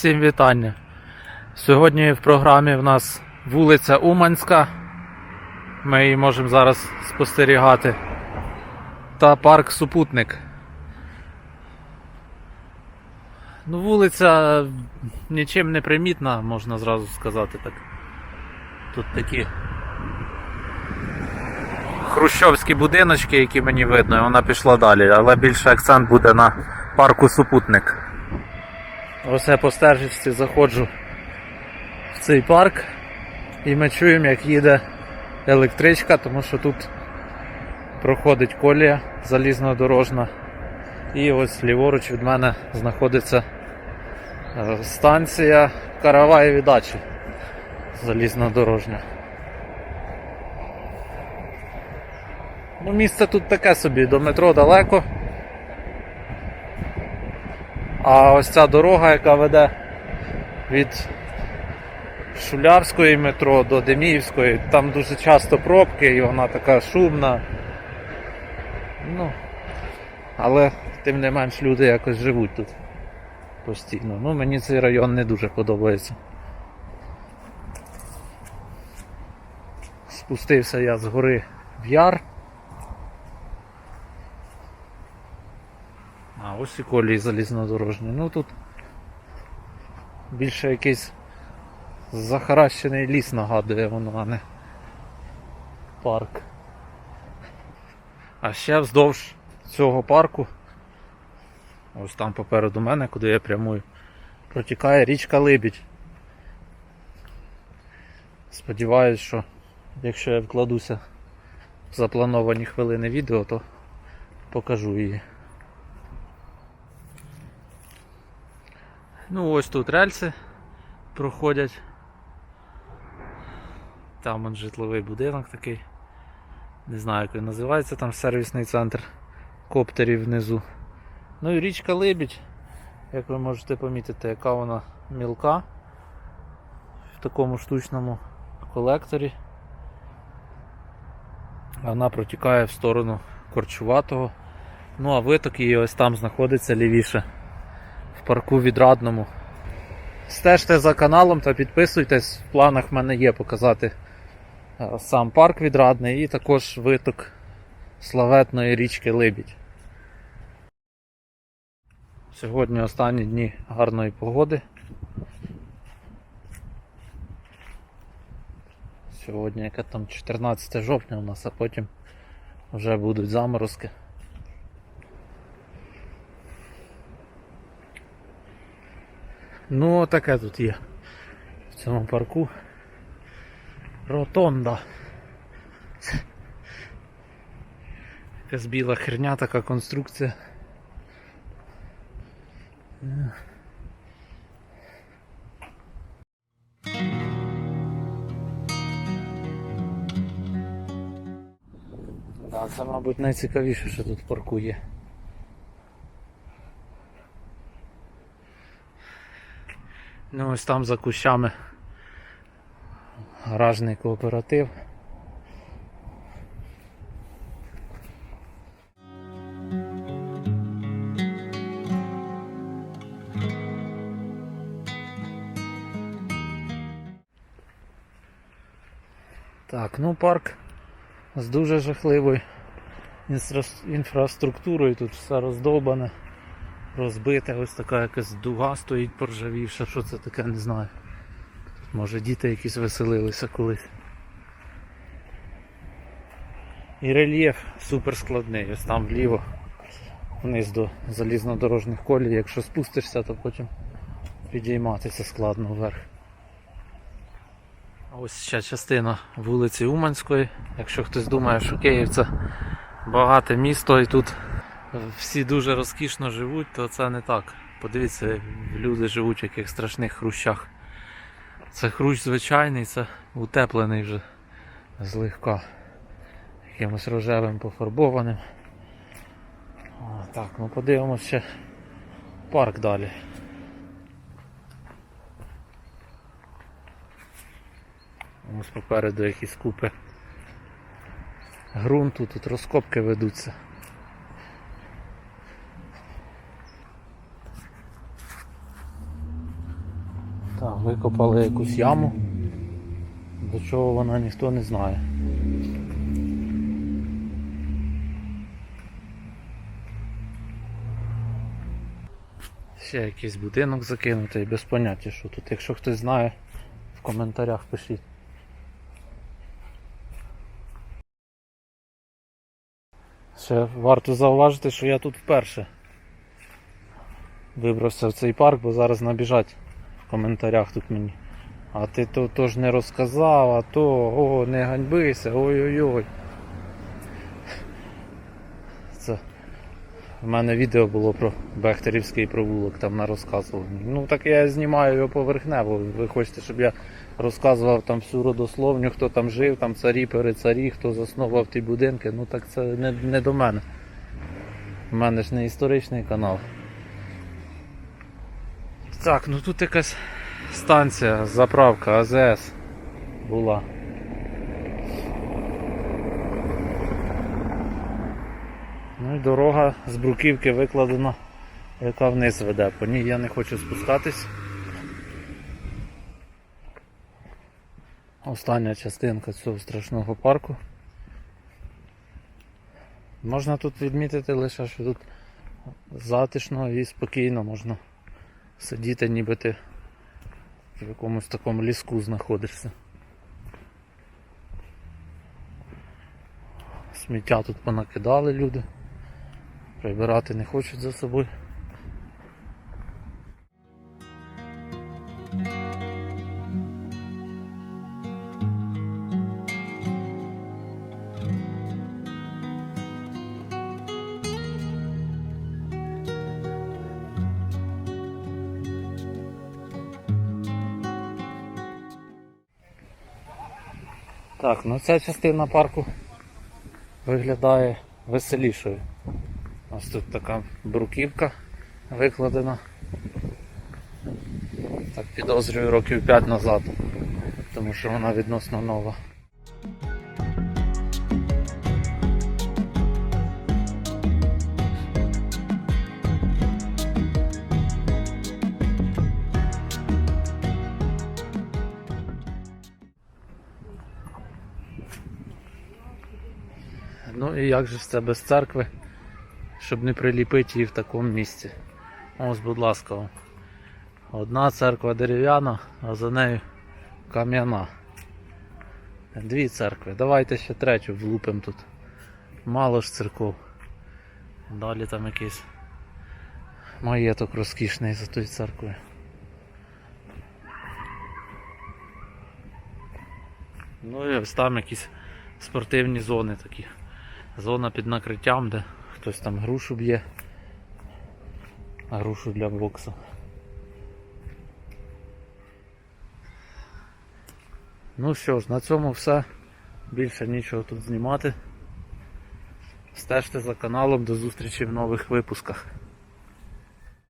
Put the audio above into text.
Всім вітання. Сьогодні в програмі в нас вулиця Уманська. Ми її можемо зараз спостерігати. Та парк Супутник. Ну, вулиця нічим не примітна, можна зразу сказати так. Тут такі хрущовські будиночки, які мені видно, і вона пішла далі, але більше акцент буде на парку Супутник. Я по стежечці заходжу в цей парк і ми чуємо, як їде електричка, тому що тут проходить колія залізнодорожна. І ось ліворуч від мене знаходиться е, станція Караваєві дачі залізнодорожня. Ну, місце тут таке собі, до метро далеко. А ось ця дорога, яка веде від Шулявської метро до Деміївської, там дуже часто пробки і вона така шумна. Ну, але тим не менш люди якось живуть тут постійно. Ну, мені цей район не дуже подобається. Спустився я з гори в яр. А ось і колії залізнодорожні. Ну тут більше якийсь захаращений ліс нагадує воно, а не парк. А ще вздовж цього парку, ось там попереду мене, куди я прямую, протікає річка Либідь. Сподіваюсь, що якщо я вкладуся в заплановані хвилини відео, то покажу її. Ну ось тут рельси проходять. Там он житловий будинок такий. Не знаю як він називається, там сервісний центр коптерів внизу. Ну і річка Либідь, як ви можете помітити, яка вона мілка в такому штучному колекторі. Вона протікає в сторону Корчуватого. Ну а виток її ось там знаходиться лівіше в парку відрадному. Стежте за каналом та підписуйтесь. В планах в мене є показати е, сам парк відрадний і також виток славетної річки Либідь. Сьогодні останні дні гарної погоди. Сьогодні яке там 14 жовтня у нас, а потім вже будуть заморозки. Ну, таке тут є в цьому парку. Ротонда. Якась біла херня, така конструкція. Це, мабуть, найцікавіше, що тут в парку є. Ну ось там за кущами гаражний кооператив. Так, ну парк з дуже жахливою інфра- інфраструктурою, тут все роздовбане розбите, ось така якась дуга стоїть поржавівша, що це таке, не знаю. Може діти якісь веселилися колись. І рельєф супер складний, ось там вліво, вниз до залізнодорожних колій, якщо спустишся, то потім підійматися складно вверх. А Ось ще частина вулиці Уманської. Якщо хтось думає, що Київ це багате місто і тут всі дуже розкішно живуть, то це не так. Подивіться, люди живуть в яких страшних хрущах. Це хрущ звичайний, це утеплений вже злегка. Якимось рожевим пофарбованим. О, так, ну подивимося парк далі. Ось попереду якісь купи ґрунту, тут розкопки ведуться. Викопали якусь яму. До чого вона ніхто не знає. Ще якийсь будинок закинутий, без поняття, що тут. Якщо хтось знає, в коментарях пишіть. Ще варто зауважити, що я тут вперше вибрався в цей парк, бо зараз набіжать в коментарях тут мені. А ти то, то ж не розказав, а то о, не ганьбися, ой-ой-ой. Це в мене відео було про Бехтерівський провулок, там на розказуванні. Ну так я знімаю його поверхнево. Ви хочете, щоб я розказував там всю родословню, хто там жив, там царі, перецарі, хто заснував ті будинки. Ну так це не, не до мене. У мене ж не історичний канал. Так, ну тут якась станція, заправка АЗС була. Ну і дорога з бруківки викладена, яка вниз веде. По ній я не хочу спускатись. Остання частинка цього страшного парку. Можна тут відмітити лише, що тут затишно і спокійно можна сидіти, ніби ти в якомусь такому ліску знаходишся. Сміття тут понакидали люди. Прибирати не хочуть за собою. Так, ну ця частина парку виглядає веселішою. Ось тут така бруківка викладена. Так підозрюю років 5 назад, тому що вона відносно нова. Ну і як же це без церкви, щоб не приліпити її в такому місці. Ось, будь ласка, одна церква дерев'яна, а за нею кам'яна. Дві церкви. Давайте ще третю влупимо тут. Мало ж церков. Далі там якийсь маєток розкішний за тою церквою. Ну і ось там якісь спортивні зони такі. Зона під накриттям, де хтось там грушу б'є. Грушу для боксу. Ну що ж, на цьому все. Більше нічого тут знімати. Стежте за каналом, до зустрічі в нових випусках.